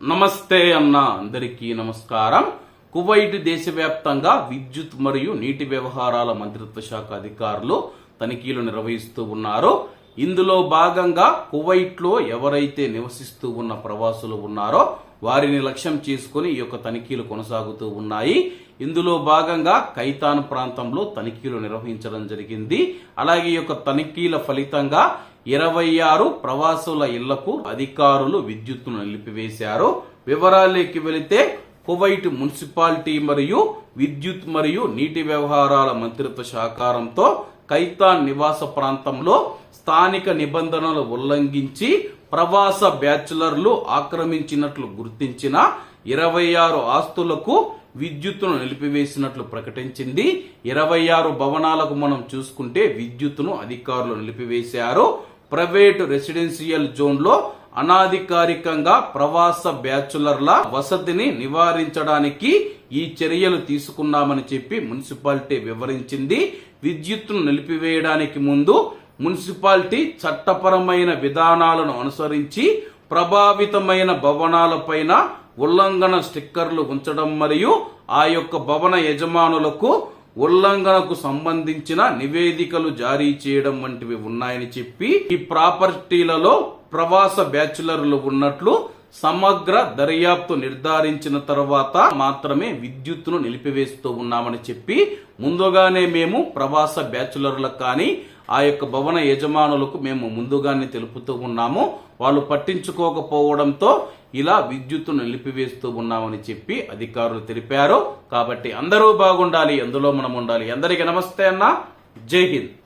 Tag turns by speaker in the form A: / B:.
A: నమస్తే అన్న అందరికీ నమస్కారం. కువైట్ దేశవ్యాప్తంగా విద్యుత్ మరియు నీటి వ్యవహారాల మంత్రిత్వ శాఖ అధికారులు తనిఖీలు నిర్వహిస్తూ ఉన్నారు. ఇందులో భాగంగా కువైట్లో ఎవరైతే నివసిస్తూ ఉన్న ప్రవాసులు ఉన్నారో వారిని లక్ష్యం చేసుకుని ఈ యొక్క తనిఖీలు కొనసాగుతూ ఉన్నాయి. ఇందులో భాగంగా కైతాన్ ప్రాంతంలో తనిఖీలు నిర్వహించడం జరిగింది. అలాగే ఈ యొక్క తనిఖీల ఫలితంగా ఇరవై ఆరు ప్రవాసుల ఇళ్ళకు అధికారులు విద్యుత్తును నిలిపివేశారు. వివరాలకి వెళితే కువైట్ మున్సిపాలిటీ మరియు విద్యుత్ మరియు నీటి వ్యవహారాల మంత్రిత్వ సహకారంతో కైతాన్ నివాస ప్రాంతంలో స్థానిక నిబంధనలు ఉల్లంఘించి ప్రవాస బ్యాచులర్లు ఆక్రమించినట్లు గుర్తించిన ఇరవై ఆరు ఆస్తులకు విద్యుత్తును నిలిపివేసినట్లు ప్రకటించింది. ఇరవై ఆరు భవనాలకు మనం చూసుకుంటే విద్యుత్తును అధికారులు నిలిపివేశారు. ప్రైవేటు రెసిడెన్షియల్ జోన్లో అనాధికారికంగా ప్రవాస బ్యాచులర్ల వసతిని నివారించడానికి ఈ చర్యలు తీసుకున్నామని చెప్పి మున్సిపాలిటీ వివరించింది. విద్యుత్తును నిలిపివేయడానికి ముందు మున్సిపాలిటీ చట్టపరమైన విధానాలను అనుసరించి ప్రభావితమైన భవనాలపైన ఉల్లంఘన స్టిక్కర్లు ఉంచడం మరియు ఆ యొక్క భవన యజమానులకు ఉల్లంఘనకు సంబంధించిన నివేదికలు జారీ చేయడం వంటివి ఉన్నాయని చెప్పి ఈ ప్రాపర్టీలలో ప్రవాస బ్యాచులర్లు ఉన్నట్లు సమగ్ర దర్యాప్తు నిర్ధారించిన తర్వాత మాత్రమే విద్యుత్తును నిలిపివేస్తూ ఉన్నామని చెప్పి ముందుగానే మేము ప్రవాస బ్యాచులర్లకు కానీ ఆ యొక్క భవన యజమానులకు మేము ముందుగానే తెలుపుతూ ఉన్నాము. వాళ్ళు పట్టించుకోకపోవడంతో ఇలా విద్యుత్తును నిలిపివేస్తూ ఉన్నామని చెప్పి అధికారులు తెలిపారు. కాబట్టి అందరూ బాగుండాలి అందులో మనం ఉండాలి. అందరికీ నమస్తే అన్న. జై హింద్.